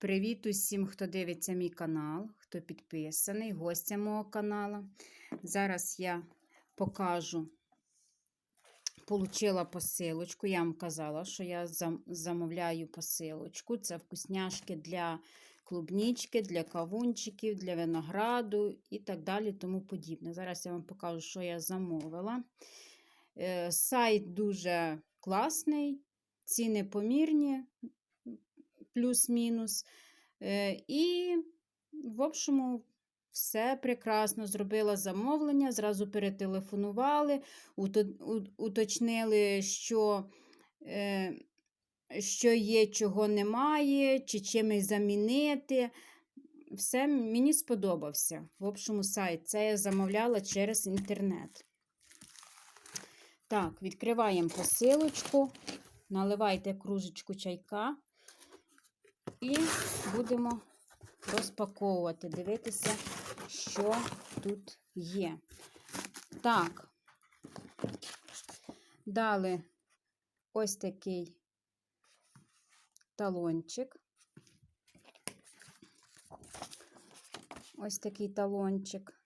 Привіт усім, хто дивиться мій канал, хто підписаний, гостя мого каналу. Зараз я покажу, получила посилочку. Я вам казала, що я замовляю посилочку. Це вкусняшки для клубнічки, для кавунчиків, для винограду і так далі, тому подібне. Зараз я вам покажу, що я замовила. Е, Сайт дуже класний, ціни помірні, плюс-мінус. Е, І, в общому, все прекрасно. Зробила замовлення, зразу перетелефонували, уточнили, що, е, що є, чого немає, чи чимось замінити. Все мені сподобався. В общому, сайт. Це я замовляла через інтернет. Так, відкриваємо посилочку, наливайте кружечку чайка і будемо розпаковувати, дивитися, що тут є. Так, дали ось такий талончик. Ось такий талончик.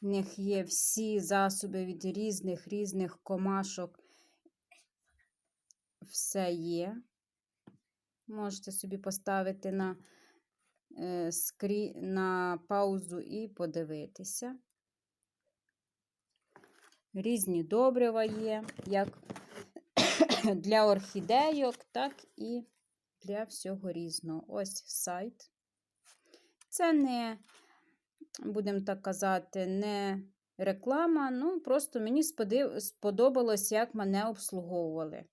В них є всі засоби від різних різних комашок. Все є. Можете собі поставити на, е, скрі... на паузу і подивитися. Різні добрива є, як для орхідейок, так і для всього різного. Ось сайт. Це не, будемо так казати, не реклама, ну просто мені сподобалось, як мене обслуговували.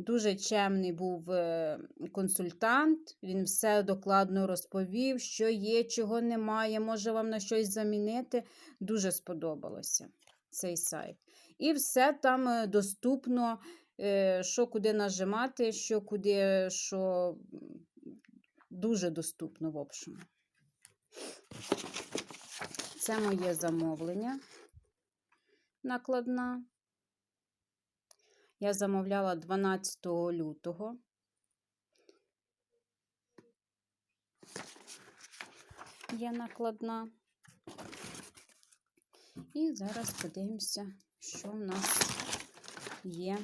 Дуже чемний був е, консультант, він все докладно розповів, що є, чого немає, може вам на щось замінити. Дуже сподобалося цей сайт. І все там е, доступно, е, що куди нажимати, що куди, що дуже доступно, в общем. Це моє замовлення накладна. Я замовляла 12 лютого. Є накладна. І зараз подивимося, що в нас є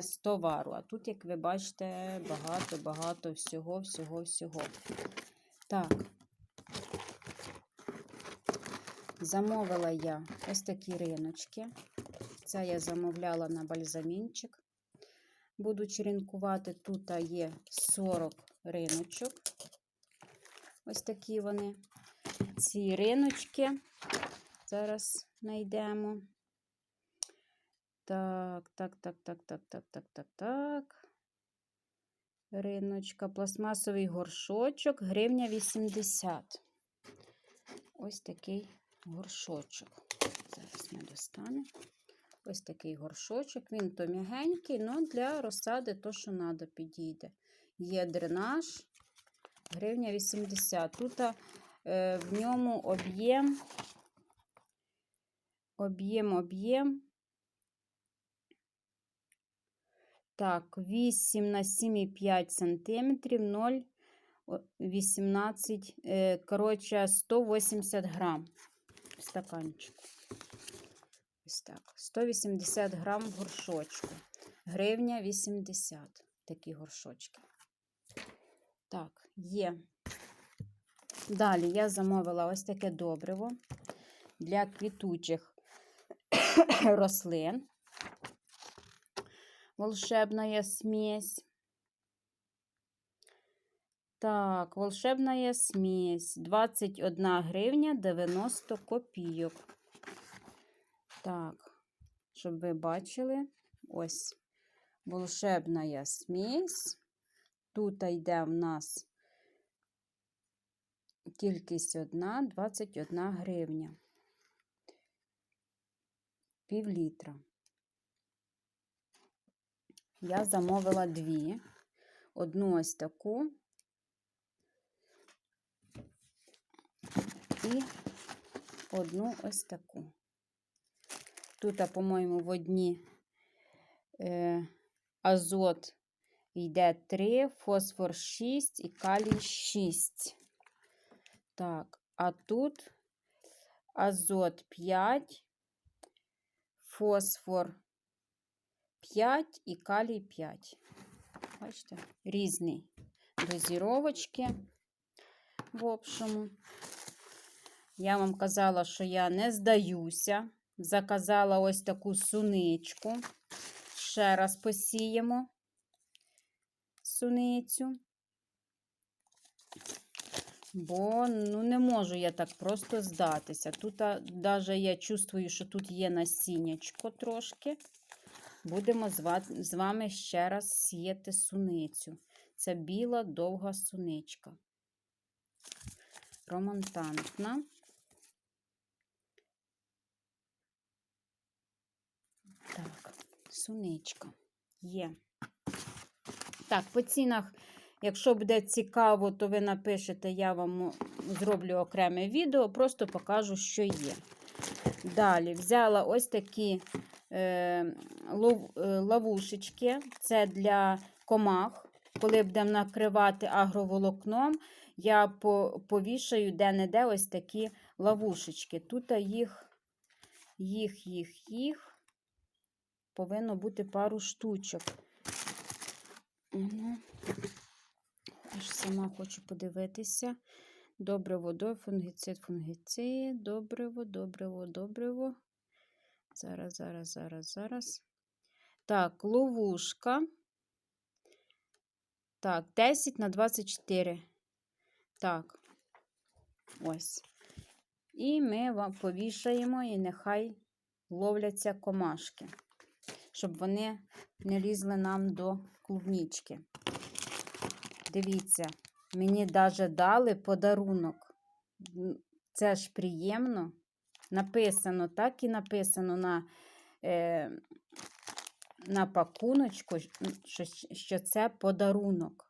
з товару. А тут, як ви бачите, багато-багато всього, всього, всього. Так. Замовила я ось такі риночки. Це я замовляла на бальзамінчик. Буду черенкувати. Тут є 40 риночок. Ось такі вони. Ці риночки. Зараз знайдемо. Так, так, так, так, так, так, так, так, так. Риночка, пластмасовий горшочок, гривня 80. Ось такий горшочок. Зараз ми достанемо. Ось такий горшочок. Він то м'ягенький, але для розсади то, що треба, підійде. Є дренаж, гривня 80. Тут е, в ньому об'єм, об'єм, об'єм. Так, 8 на 7,5 сантиметрів, 0,18, е, коротше, 180 грам стаканчику. Ось так. 180 грам горшочку. Гривня 80. Такі горшочки. Так, є. Далі я замовила ось таке добриво для квітучих рослин. Волшебная смесь. Так, волшебная смесь. 21 гривня 90 копійок. Так, щоб ви бачили, ось волшебная смесь. Тут йде в нас кількість одна, 21 гривня. Пів літра. Я замовила дві. Одну ось таку і одну ось таку. Тут, по-моєму, в одні е, азот йде 3, фосфор 6 і калій 6. Так, а тут азот 5, фосфор 5 і калій 5. Бачите, різні дозіровочки в общому. Я вам казала, що я не здаюся. Заказала ось таку суничку. Ще раз посіємо суницю. Бо ну, не можу я так просто здатися. Тут навіть я чувствую, що тут є насіннячко трошки. Будемо з вами ще раз сіяти суницю. Це біла довга суничка. Романтантна. Так, суничка є. Так, по цінах, якщо буде цікаво, то ви напишете, я вам зроблю окреме відео, просто покажу, що є. Далі взяла ось такі е, е, ловушечки. Це для комах. Коли будемо накривати агроволокном, я по, повішаю де-не-де ось такі ловушечки. Тут їх, їх, їх, їх повинно бути пару штучок. Аж сама хочу подивитися. Добриво, до фунгіцид, фунгіцид, добриво, добриво, добриво. Зараз, зараз, зараз, зараз. Так, ловушка. Так, 10 на 24. Так, ось. І ми вам повішаємо, і нехай ловляться комашки, щоб вони не лізли нам до клубнічки. Дивіться, мені навіть дали подарунок. Це ж приємно. Написано, так і написано на, е, на пакуночку, що, що це подарунок.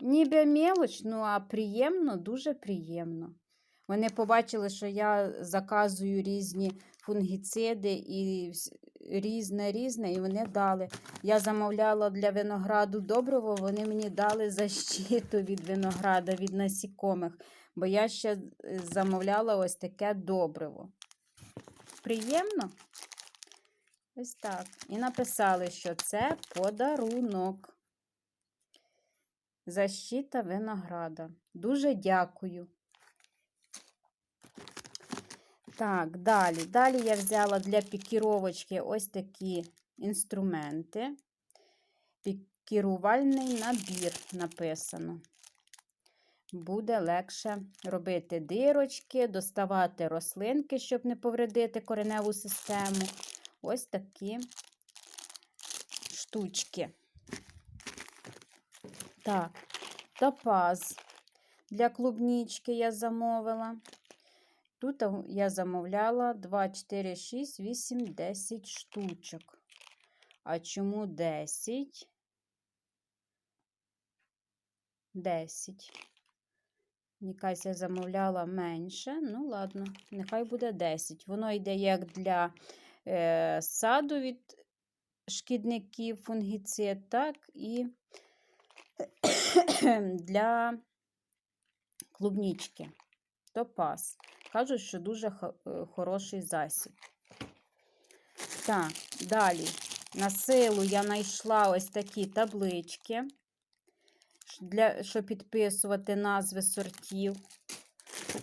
Ніби мелоч, ну а приємно, дуже приємно. Вони побачили, що я заказую різні фунгіциди і різне різне, і вони дали. Я замовляла для винограду добриво, вони мені дали защиту від винограда, від насікомих, бо я ще е, замовляла ось таке добриво. Приємно? Ось так. І написали, що це подарунок. Защита винограда. Дуже дякую. Так, далі. Далі я взяла для пікіровочки ось такі інструменти. Пікірувальний набір написано. Буде легше робити дирочки, доставати рослинки, щоб не повредити кореневу систему. Ось такі штучки. Так, топаз для клубнічки я замовила. Тут я замовляла 2, 4, 6, 8, 10 штучок. А чому 10? 10. Якась я замовляла менше. Ну, ладно, нехай буде 10. Воно йде як для е, саду від шкідників, фунгіцид, так і для клубнічки. Топаз. Кажуть, що дуже е, хороший засіб. Так, далі. На силу я знайшла ось такі таблички, щоб підписувати назви сортів.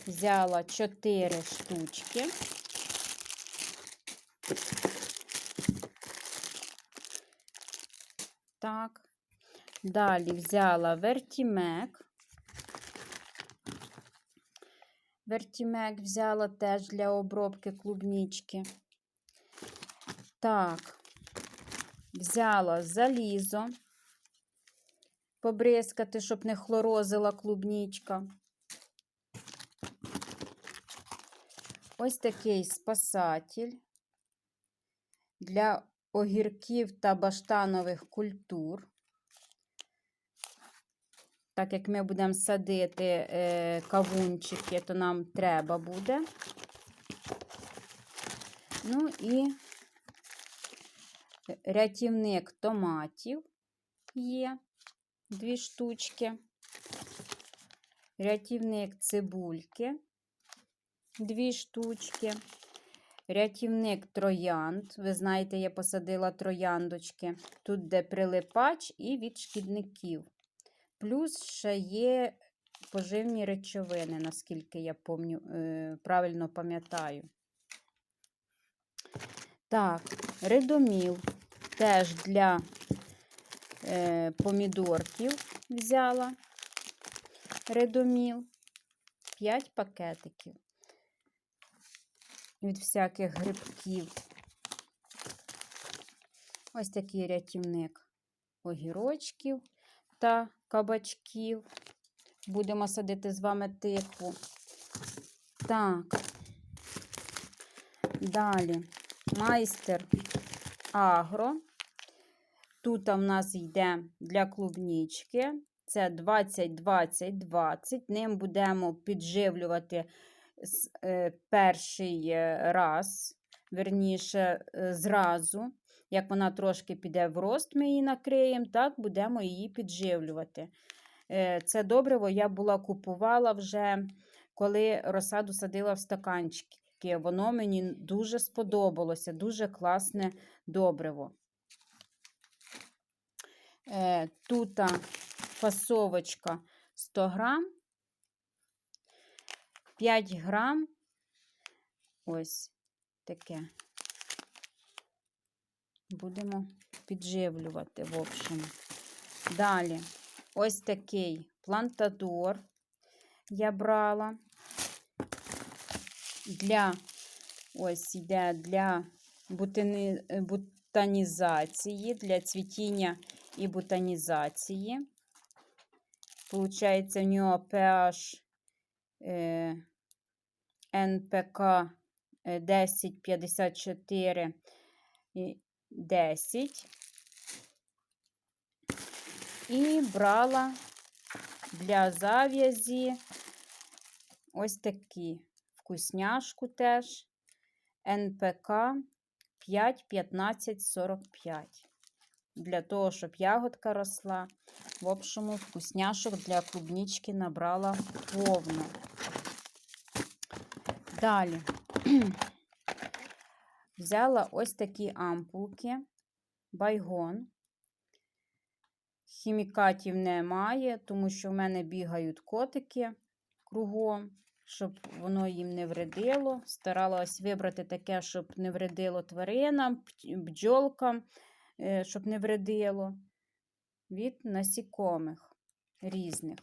Взяла 4 штучки. Так. Далі взяла вертімек. Вертімек взяла теж для обробки клубнічки. Так, взяла залізо, побризкати, щоб не хлорозила клубнічка. Ось такий спасатель для огірків та баштанових культур. Так як ми будемо садити е, кавунчики, то нам треба буде. Ну і рятівник томатів є дві штучки. Рятівник цибульки дві штучки. Рятівник троянд. Ви знаєте, я посадила трояндочки. Тут де прилипач і від шкідників. Плюс ще є поживні речовини, наскільки я помню, е, правильно пам'ятаю. Так, редоміл теж для е, помідорків взяла. Редоміл 5 пакетиків від всяких грибків. Ось такий рятівник огірочків та кабачків. Будемо садити з вами тиху. Так, далі майстер агро. Тут в нас йде для клубнічки. Це 20-20-20. Ним будемо підживлювати е, перший е, раз, верніше, е, зразу. Як вона трошки піде в рост, ми її накриємо, так будемо її підживлювати. Е, Це добриво я була купувала вже, коли розсаду садила в стаканчики. Воно мені дуже сподобалося, дуже класне добриво. Е, Тут фасовочка 100 грам, 5 грам. Ось таке. Будемо підживлювати, в общем. Далі, ось такий плантадор я брала для, ось йде для бутини, бутанізації, для цвітіння і бутанізації. Получається, в нього pH е, НПК е, 1054 і 10. І брала для зав'язі ось такі вкусняшку теж НПК 5, 15, 45. Для того, щоб ягодка росла. В общому, вкусняшок для клубнички набрала повно. Далі взяла ось такі ампулки, байгон. Хімікатів немає, тому що в мене бігають котики кругом, щоб воно їм не вредило. Старалась вибрати таке, щоб не вредило тваринам, бджолкам, е, щоб не вредило від насікомих різних.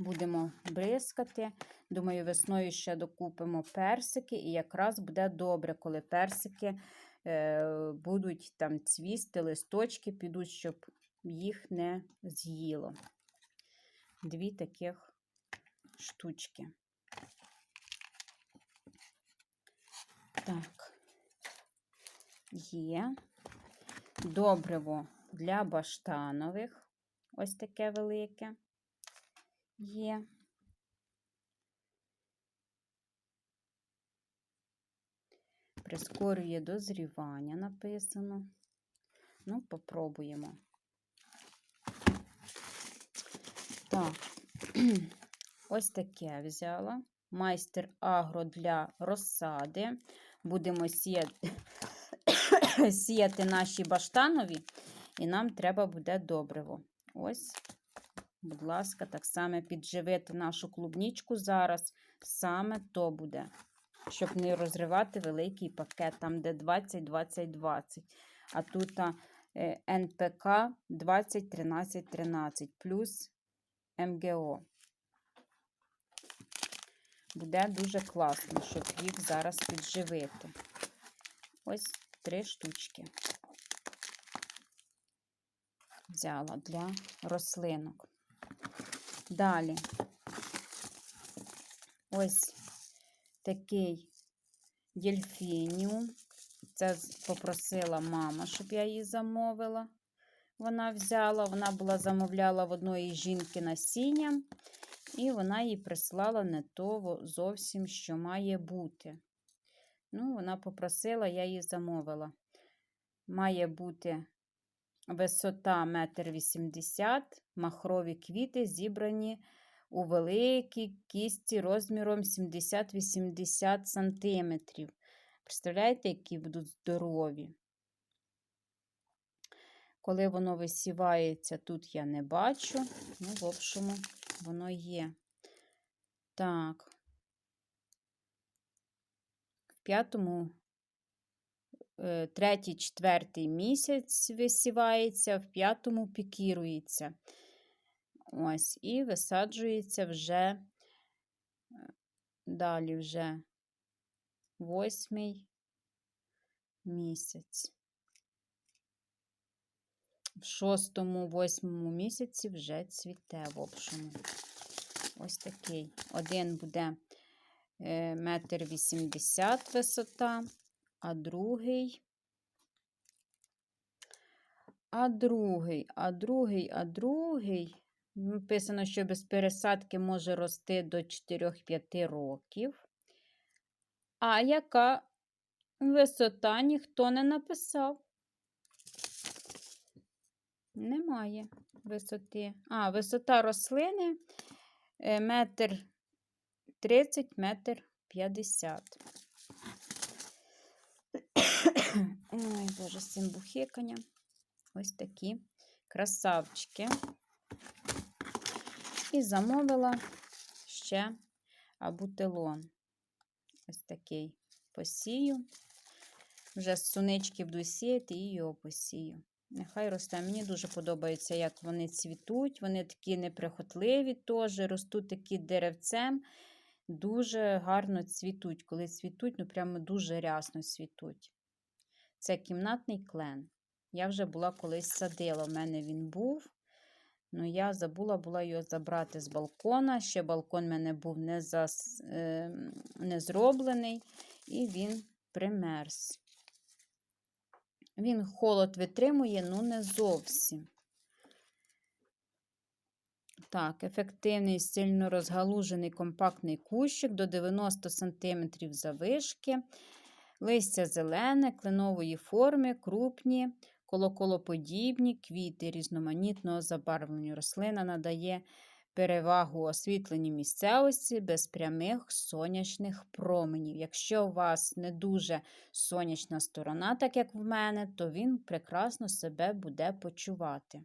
Будемо бризкати. Думаю, весною ще докупимо персики, і якраз буде добре, коли персики е, будуть там цвісти, листочки підуть, щоб їх не з'їло. Дві таких штучки. Так, є добриво для баштанових. Ось таке велике є. Прискорює дозрівання написано. Ну, попробуємо. Так, ось таке взяла. Майстер агро для розсади. Будемо сіяти, сіяти наші баштанові, і нам треба буде добриво. Ось, будь ласка, так само підживити нашу клубнічку зараз. Саме то буде, щоб не розривати великий пакет, там, де 20-20-20. А тут НПК 20-13-13 плюс МГО. Буде дуже класно, щоб їх зараз підживити. Ось три штучки. Взяла для рослинок. Далі ось такий дельфініум. Це попросила мама, щоб я її замовила. Вона взяла, вона була замовляла в одної жінки насіння, і вона їй прислала не того зовсім, що має бути. Ну, вона попросила, я її замовила. Має бути висота 1,80 м, махрові квіти зібрані у великій кісті розміром 70-80 см. Представляєте, які будуть здорові? Коли воно висівається, тут я не бачу. Ну, в общому, воно є. Так, в п'ятому, третій, четвертий місяць висівається, в п'ятому пікірується. Ось, і висаджується вже е, далі вже восьмий місяць. В шостому, восьмому місяці вже цвіте, в общому. Ось такий. Один буде е, метр вісімдесят висота, а другий, а другий, а другий, а другий. Написано, що без пересадки може рости до 4-5 років. А яка висота ніхто не написав? Немає висоти. А, висота рослини е, метр 30, метр 50. Ой, Боже, з цим бухиканням. Ось такі красавчики. І замовила ще абутилон. Ось такий посію. Вже з сунички буду сіяти і його посію. Нехай росте. Мені дуже подобається, як вони цвітуть. Вони такі неприхотливі теж, ростуть такі деревцем. Дуже гарно цвітуть. Коли цвітуть, ну прямо дуже рясно цвітуть. Це кімнатний клен. Я вже була колись садила. У мене він був. Ну, я забула була його забрати з балкона. Ще балкон в мене був не, зас... е... не зроблений, і він примерз. Він холод витримує, ну не зовсім. Так, ефективний, сильно розгалужений компактний кущик до 90 см завишки. Листя зелене, кленової форми, крупні, колоколоподібні квіти різноманітного забарвлення. Рослина надає перевагу освітленій місцевості без прямих сонячних променів. Якщо у вас не дуже сонячна сторона, так як в мене, то він прекрасно себе буде почувати.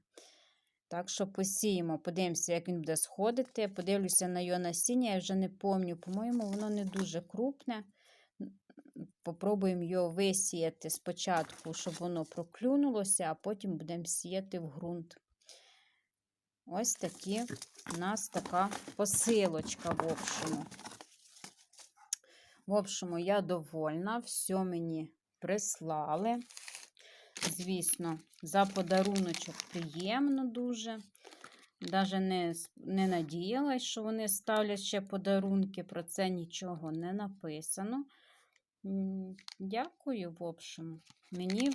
Так що посіємо, подивимося, як він буде сходити. Подивлюся на його насіння, я вже не пам'ятаю, по-моєму, воно не дуже крупне. Попробуємо його висіяти спочатку, щоб воно проклюнулося, а потім будемо сіяти в ґрунт. Ось такі у нас така посилочка, в общому. В общому, я довольна, все мені прислали. Звісно, за подаруночок приємно дуже. Даже не не надіялась, що вони ставлять ще подарунки, про це нічого не написано. Дякую, в общем, мені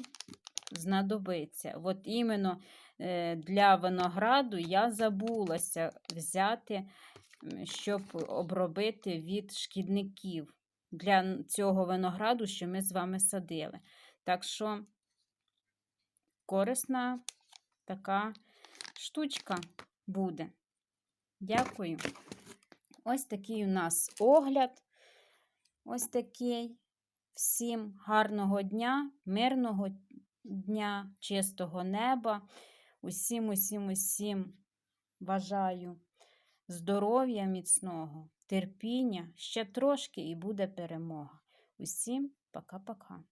знадобиться. От іменно е, для винограду я забулася взяти, щоб обробити від шкідників для цього винограду, що ми з вами садили. Так що корисна така штучка буде. Дякую. Ось такий у нас огляд. Ось такий. Всім гарного дня, мирного дня, чистого неба. Усім, усім, усім бажаю здоров'я міцного, терпіння, ще трошки і буде перемога. Усім пока-пока.